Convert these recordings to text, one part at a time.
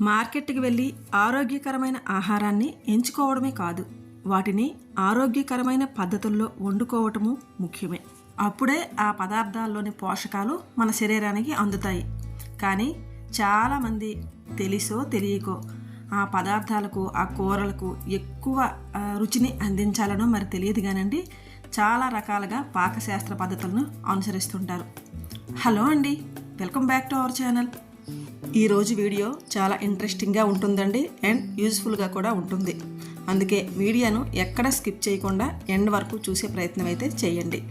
మార్కెట్కి వెళ్ళి ఆరోగ్యకరమైన ఆహారాన్ని ఎంచుకోవడమే కాదు వాటిని ఆరోగ్యకరమైన పద్ధతుల్లో వండుకోవటము ముఖ్యమే. అప్పుడే ఆ పదార్థాల్లోని పోషకాలు మన శరీరానికి అందుతాయి. కానీ చాలామంది తెలిసో తెలియకో ఆ పదార్థాలకు ఆ కూరలకు ఎక్కువ రుచిని అందించాలనో మరి తెలియదు కానండి చాలా రకాలుగా పాకశాస్త్ర పద్ధతులను అనుసరిస్తుంటారు. హలో అండి welcome back to our channel. ఈరోజు వీడియో చాలా ఇంట్రెస్టింగ్గా ఉంటుందండి అండ్ యూజ్ఫుల్గా కూడా ఉంటుంది. అందుకే వీడియోను ఎక్కడ స్కిప్ చేయకుండా ఎండ్ వరకు చూసే ప్రయత్నం అయితే చేయండి.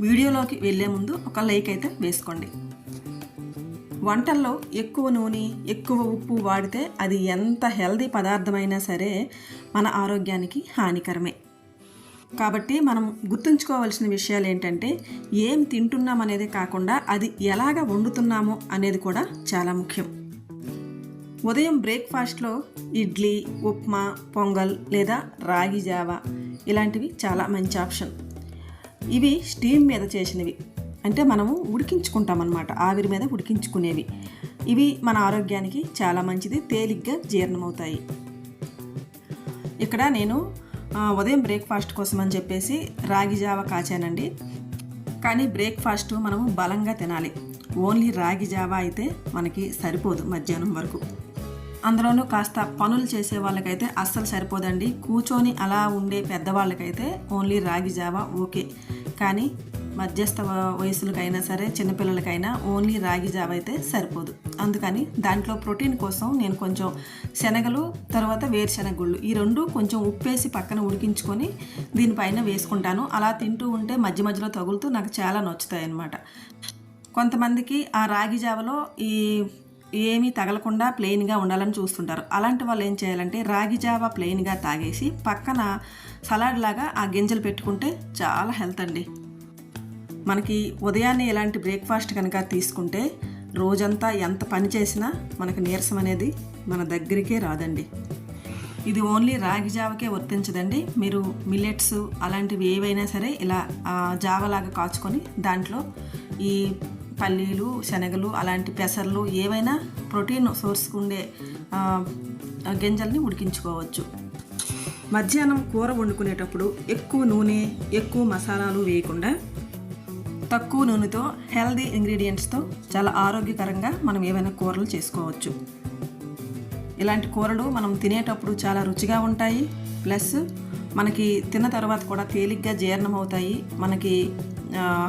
వీడియోలోకి వెళ్ళే ముందు ఒక లైక్ అయితే వేసుకోండి. వంటల్లో ఎక్కువ నూనె ఎక్కువ ఉప్పు వాడితే అది ఎంత హెల్దీ పదార్థమైనా సరే మన ఆరోగ్యానికి హానికరమే. కాబట్టి మనం గుర్తుంచుకోవాల్సిన విషయాలు ఏంటంటే ఏం తింటున్నాం అనేది కాకుండా అది ఎలాగ వండుతున్నామో అనేది కూడా చాలా ముఖ్యం. ఉదయం బ్రేక్ఫాస్ట్లో ఇడ్లీ ఉప్మా పొంగల్ లేదా రాగి జావా ఇలాంటివి చాలా మంచి ఆప్షన్. ఇవి స్టీమ్ మీద చేసినవి. అంటే మనము ఉడికించుకుంటాం అన్నమాట ఆవిరి మీద ఉడికించుకునేవి. ఇవి మన ఆరోగ్యానికి చాలా మంచిది తేలిగ్గా జీర్ణమవుతాయి. ఇక్కడ నేను ఉదయం బ్రేక్ఫాస్ట్ కోసం అని చెప్పేసి రాగి జావ కాచానండి. కానీ బ్రేక్ఫాస్ట్ మనము బలంగా తినాలి. ఓన్లీ రాగి జావ అయితే మనకి సరిపోదు మధ్యాహ్నం వరకు. అందులోనూ కాస్త పనులు చేసే వాళ్ళకైతే అస్సలు సరిపోదండి. కూర్చొని అలా ఉండే పెద్దవాళ్ళకైతే ఓన్లీ రాగి జావ ఓకే. కానీ మధ్యస్థ వయసులకైనా సరే చిన్నపిల్లలకైనా ఓన్లీ రాగి జావ అయితే సరిపోదు. అందుకని దాంట్లో ప్రోటీన్ కోసం నేను కొంచెం శనగలు తర్వాత వేరుశనగ గుళ్ళు ఈ రెండు కొంచెం ఉప్పేసి పక్కన ఉడికించుకొని దీనిపైన వేసుకుంటాను. అలా తింటూ ఉంటే మధ్య మధ్యలో తగులుతూ నాకు చాలా నచ్చుతాయి అన్నమాట కొంతమందికి ఆ రాగి జావలో ఈ ఏమీ తగలకుండా ప్లెయిన్గా ఉండాలని చూస్తుంటారు. అలాంటి వాళ్ళు ఏం చేయాలంటే రాగి జావ ప్లెయిన్గా తాగేసి పక్కన సలాడ్ లాగా ఆ గింజలు పెట్టుకుంటే చాలా హెల్త్ అండి. మనకి ఉదయాన్నే ఇలాంటి బ్రేక్ఫాస్ట్ కనుక తీసుకుంటే రోజంతా ఎంత పని చేసినా మనకు నీరసం అనేది మన దగ్గరికే రాదండి. ఇది ఓన్లీ రాగి జావకే వర్తించదండి. మీరు మిల్లెట్స్ అలాంటివి ఏవైనా సరే ఇలా జావలాగా కాచుకొని దాంట్లో ఈ పల్లీలు శనగలు అలాంటి పెసర్లు ఏవైనా ప్రోటీన్ సోర్స్ ఉండే గింజల్ని ఉడికించుకోవచ్చు. మధ్యాహ్నం కూర వండుకునేటప్పుడు ఎక్కువ నూనె ఎక్కువ మసాలాలు వేయకుండా తక్కువ నూనెతో హెల్దీ ఇంగ్రీడియంట్స్తో చాలా ఆరోగ్యకరంగా మనం ఏవైనా కూరలు చేసుకోవచ్చు. ఇలాంటి కూరలు మనం తినేటప్పుడు చాలా రుచిగా ఉంటాయి. ప్లస్ మనకి తిన్న తర్వాత కూడా తేలిగ్గా జీర్ణం అవుతాయి మనకి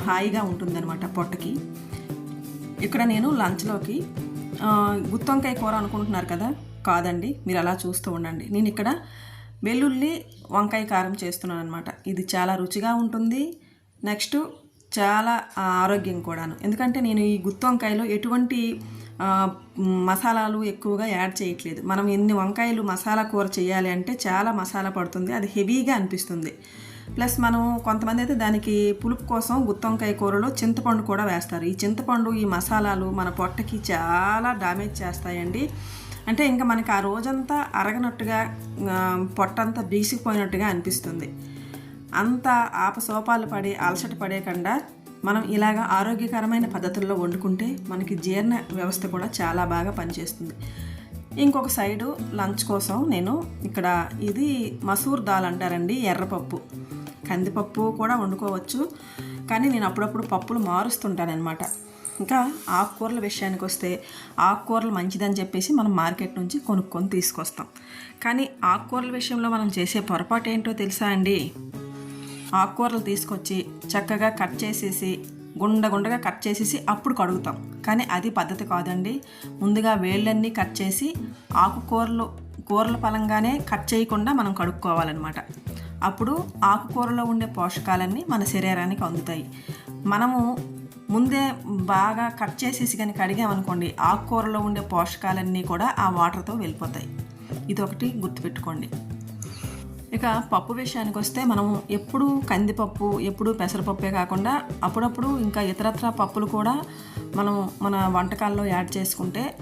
హాయిగా ఉంటుందన్నమాట పొట్టకి. ఇక్కడ నేను లంచ్లోకి గుత్తొంకాయ కూర అనుకుంటున్నారు కదా? కాదండి మీరు అలా చూస్తూ ఉండండి. నేను ఇక్కడ వెల్లుల్లి వంకాయ కారం చేస్తున్నాను అనమాట ఇది చాలా రుచిగా ఉంటుంది. నెక్స్ట్ చాలా ఆరోగ్యం కూడాను. ఎందుకంటే నేను ఈ గుత్తి వంకాయలో ఎటువంటి మసాలాలు ఎక్కువగా యాడ్ చేయట్లేదు. మనం ఎన్ని వంకాయలు మసాలా కూర చేయాలి అంటే చాలా మసాలా పడుతుంది అది హెవీగా అనిపిస్తుంది. ప్లస్ మనం కొంతమంది అయితే దానికి పులుపు కోసం గుత్తొంకాయ కూరలో చింతపండు కూడా వేస్తారు. ఈ చింతపండు ఈ మసాలాలు మన పొట్టకి చాలా డామేజ్ చేస్తాయండి. అంటే ఇంకా మనకి ఆ రోజంతా అరగనట్టుగా పొట్టంతా బీసిపోయినట్టుగా అనిపిస్తుంది. అంత ఆపసోపాలు పడి అలసట పడేకుండా మనం ఇలాగ ఆరోగ్యకరమైన పద్ధతుల్లో వండుకుంటే మనకి జీర్ణ వ్యవస్థ కూడా చాలా బాగా పనిచేస్తుంది. ఇంకొక సైడు లంచ్ కోసం నేను ఇక్కడ ఇది మసూర్ దాల్ అంటారండి ఎర్రపప్పు. కందిపప్పు కూడా వండుకోవచ్చు కానీ నేను అప్పుడప్పుడు పప్పులు మారుస్తుంటానమాట ఇంకా ఆకుకూరల విషయానికి వస్తే ఆకుకూరలు మంచిదని చెప్పేసి మనం మార్కెట్ నుంచి కొనుక్కొని తీసుకొస్తాం. కానీ ఆకుకూరల విషయంలో మనం చేసే పొరపాటు ఏంటో తెలుసా అండి? ఆకుకూరలు తీసుకొచ్చి చక్కగా కట్ చేసేసి గుండ గుండగా కట్ చేసేసి అప్పుడు కడుగుతాం. కానీ అది పద్ధతి కాదండి. ముందుగా వేళ్ళన్నీ కట్ చేసి ఆకుకూరలు కూరల పలంగానే కట్ చేయకుండా మనం కడుక్కోవాలన్నమాట. అప్పుడు ఆకుకూరలో ఉండే పోషకాలన్నీ మన శరీరానికి అందుతాయి. మనము ముందే బాగా కట్ చేసేసి కానీ కడిగామనుకోండి ఆకుకూరలో ఉండే పోషకాలన్నీ కూడా ఆ వాటర్తో వెళ్ళిపోతాయి. ఇదొకటి గుర్తుపెట్టుకోండి. ఇక పప్పు విషయానికి వస్తే మనం ఎప్పుడు కందిపప్పు ఎప్పుడు పెసరపప్పే కాకుండా అప్పుడప్పుడు ఇంకా ఇతరత్ర పప్పులు కూడా మనం మన వంటకాల్లో యాడ్ చేసుకుంటే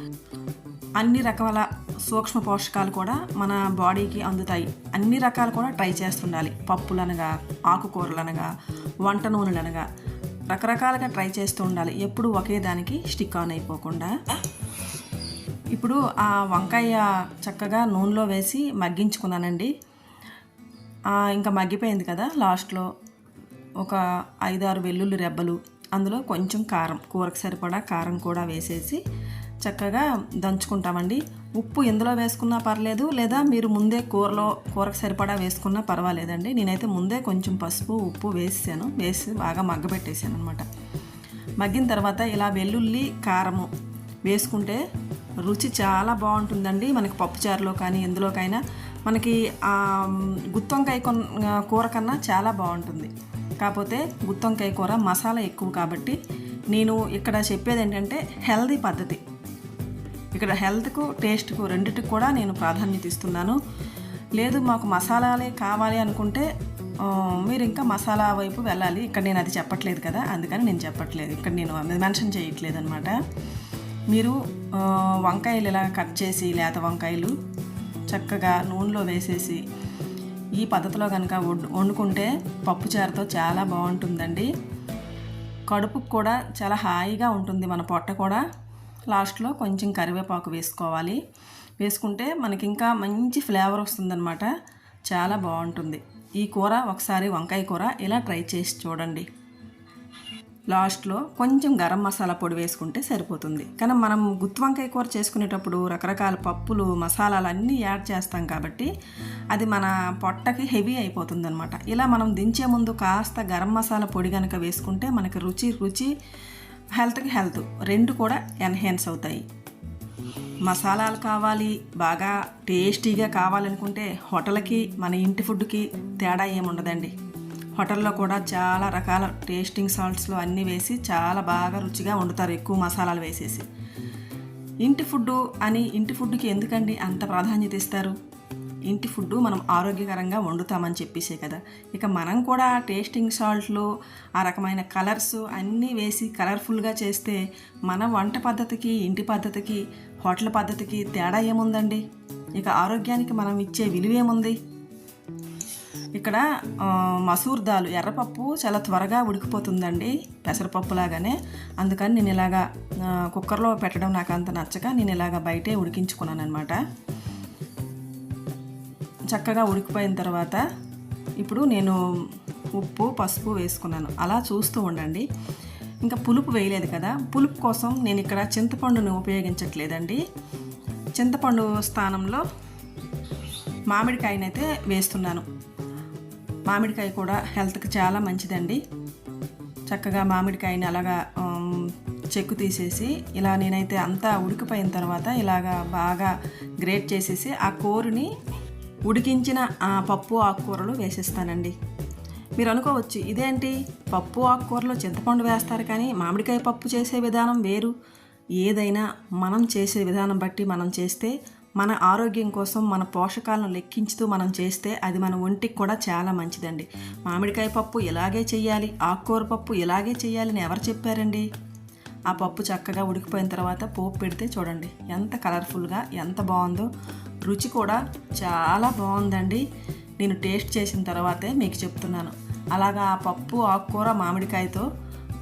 అన్ని రకాల సూక్ష్మ పోషకాలు కూడా మన బాడీకి అందుతాయి. అన్ని రకాలు కూడా ట్రై చేస్తుండాలి. పప్పులు అనగా ఆకుకూరలు అనగా వంట నూనెలు అనగా రకరకాలుగా ట్రై చేస్తూ ఉండాలి. ఎప్పుడు ఒకే దానికి స్టిక్ ఆన్ అయిపోకుండా. ఇప్పుడు ఆ వంకాయ చక్కగా నూనెలో వేసి మగ్గించుకున్నానండి. ఇంకా మగ్గిపోయింది కదా లాస్ట్లో. ఒక ఐదారు వెల్లుల్లి రెబ్బలు అందులో కొంచెం కారం కూరకు సరిపడా కారం కూడా వేసేసి చక్కగా దంచుకుంటామండి. ఉప్పు ఎందులో వేసుకున్నా పర్లేదు లేదా మీరు ముందే కూరలో కూరకు సరిపడా వేసుకున్నా పర్వాలేదండి. నేనైతే ముందే కొంచెం పసుపు ఉప్పు వేసాను వేసి బాగా మగ్గబెట్టేసాను అనమాట మగ్గిన తర్వాత ఇలా వెల్లుల్లి కారము వేసుకుంటే రుచి చాలా బాగుంటుందండి. మనకి పప్పుచారులో కానీ ఎందులోకైనా మనకి గుత్తొంకాయ కూర కన్నా చాలా బాగుంటుంది. కాకపోతే గుత్తొంకాయ కూర మసాలా ఎక్కువ కాబట్టి నేను ఇక్కడ చెప్పేది ఏంటంటే హెల్దీ పద్ధతి. ఇక్కడ హెల్త్కు టేస్ట్కు రెండిటికి కూడా నేను ప్రాధాన్యత ఇస్తున్నాను. లేదు మాకు మసాలాలే కావాలి అనుకుంటే మీరు ఇంకా మసాలా వైపు వెళ్ళాలి. ఇక్కడ నేను అది చెప్పట్లేదు కదా అందుకని నేను చెప్పట్లేదు. ఇక్కడ నేను మెన్షన్ చేయట్లేదు అనమాట మీరు వంకాయలు ఇలా కట్ చేసి లేత వంకాయలు చక్కగా నూనెలో వేసేసి ఈ పద్ధతిలో కనుక వండు- వండుకుంటే పప్పుచారుతో చాలా బాగుంటుందండి. కడుపుకు కూడా చాలా హాయిగా ఉంటుంది మన పొట్ట కూడా. లాస్ట్లో కొంచెం కరివేపాకు వేసుకోవాలి. వేసుకుంటే మనకి ఇంకా మంచి ఫ్లేవర్ వస్తుందన్నమాట. చాలా బాగుంటుంది. ఈ కూర ఒకసారి వంకాయ కూర ఇలా ట్రై చేసి చూడండి. లాస్ట్లో కొంచెం గరం మసాలా పొడి వేసుకుంటే సరిపోతుంది. కానీ మనం గుత్తి వంకాయ కూర చేసుకునేటప్పుడు రకరకాల పప్పులు మసాలాలు అన్నీ యాడ్ చేస్తాం కాబట్టి అది మన పొట్టకి హెవీ అయిపోతుంది అనమాట ఇలా మనం దించే ముందు కాస్త గరం మసాలా పొడి కనుక వేసుకుంటే మనకి రుచి రుచి హెల్త్కి హెల్త్ రెండు కూడా ఎన్హాన్స్ అవుతాయి. మసాలాలు కావాలి బాగా టేస్టీగా కావాలనుకుంటే హోటల్కి మన ఇంటి ఫుడ్కి తేడా ఏముండదండి. హోటల్లో కూడా చాలా రకాల టేస్టింగ్ సాల్ట్స్లో అన్నీ వేసి చాలా బాగా రుచిగా వండుతారు ఎక్కువ మసాలాలు వేసేసి. ఇంటి ఫుడ్డు అని ఇంటి ఫుడ్కి ఎందుకండి అంత ప్రాధాన్యత ఇస్తారు? ఇంటి ఫుడ్ మనం ఆరోగ్యకరంగా వండుతామని చెప్పేసే కదా. ఇక మనం కూడా టేస్టింగ్ సాల్ట్లు ఆ రకమైన కలర్స్ అన్నీ వేసి కలర్ఫుల్గా చేస్తే మన వంట పద్ధతికి ఇంటి పద్ధతికి హోటల్ పద్ధతికి తేడా ఏముందండి? ఇక ఆరోగ్యానికి మనం ఇచ్చే విలువ ఏముంది ఇక్కడ మసూర్ దాల్ ఎర్రపప్పు చాలా త్వరగా ఉడికిపోతుందండి పెసరపప్పు లాగానే. అందుకని నేను ఇలాగా కుక్కర్లో పెట్టడం నాకు అంత నచ్చక నేను ఇలాగా బయటే ఉడికించుకున్నాను అనమాట చక్కగా ఉడికిపోయిన తర్వాత ఇప్పుడు నేను ఉప్పు పసుపు వేసుకున్నాను. అలా చూస్తూ ఉండండి. ఇంకా పులుపు వేయలేదు కదా. పులుపు కోసం నేను ఇక్కడ చింతపండుని ఉపయోగించట్లేదండి. చింతపండు స్థానంలో మామిడికాయనైతే వేస్తున్నాను. మామిడికాయ కూడా హెల్త్కి చాలా మంచిదండి. చక్కగా మామిడికాయని అలాగా చెక్కు తీసేసి ఇలా నేనైతే అంతా ఉడికిపోయిన తర్వాత ఇలాగా బాగా గ్రేట్ చేసేసి ఆ కూరని ఉడికించిన ఆ పప్పు ఆకుకూరలు వేసేస్తానండి. మీరు అనుకోవచ్చు ఇదేంటి? పప్పు ఆకుకూరలో చింతపండు వేస్తారు కానీ మామిడికాయ పప్పు చేసే విధానం వేరు. ఏదైనా మనం చేసే విధానం బట్టి మనం చేస్తే మన ఆరోగ్యం కోసం మన పోషకాలను లెక్కించుతూ మనం చేస్తే అది మన ఒంటికి కూడా చాలా మంచిదండి. మామిడికాయ పప్పు ఇలాగే చేయాలి ఆకుకూర పప్పు ఇలాగే చేయాలని ఎవరు చెప్పారండి? ఆ పప్పు చక్కగా ఉడికిపోయిన తర్వాత పోపు పెడితే చూడండి ఎంత కలర్ఫుల్గా ఎంత బాగుందో. రుచి కూడా చాలా బాగుందండి. నేను టేస్ట్ చేసిన తర్వాతే మీకు చెప్తున్నాను. అలాగా ఆ పప్పు ఆకుకూర మామిడికాయతో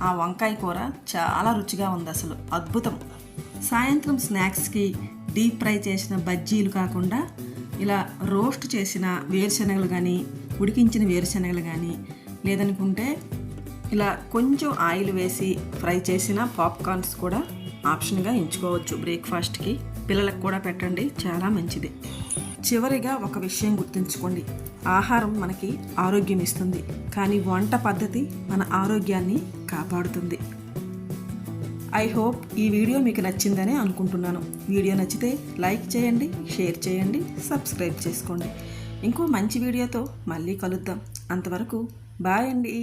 ఆ వంకాయ కూర చాలా రుచిగా ఉంది అసలు. అద్భుతం. సాయంత్రం స్నాక్స్కి డీప్ ఫ్రై చేసిన బజ్జీలు కాకుండా ఇలా రోస్ట్ చేసిన వేరుశనగలు కానీ ఉడికించిన వేరుశనగలు కానీ లేదనుకుంటే ఇలా కొంచెం ఆయిల్ వేసి ఫ్రై చేసిన పాప్కార్న్స్ కూడా ఆప్షన్గా ఎంచుకోవచ్చు బ్రేక్ఫాస్ట్కి. పిల్లలకు కూడా పెట్టండి చాలా మంచిది. చివరిగా ఒక విషయం గుర్తుంచుకోండి. ఆహారం మనకి ఆరోగ్యం ఇస్తుంది కానీ వంట పద్ధతి మన ఆరోగ్యాన్ని కాపాడుతుంది. ఐ హోప్ ఈ వీడియో మీకు నచ్చిందని అనుకుంటున్నాను. వీడియో నచ్చితే లైక్ చేయండి షేర్ చేయండి సబ్స్క్రైబ్ చేసుకోండి. ఇంకో మంచి వీడియోతో మళ్ళీ కలుద్దాం. అంతవరకు బాయ్ అండి.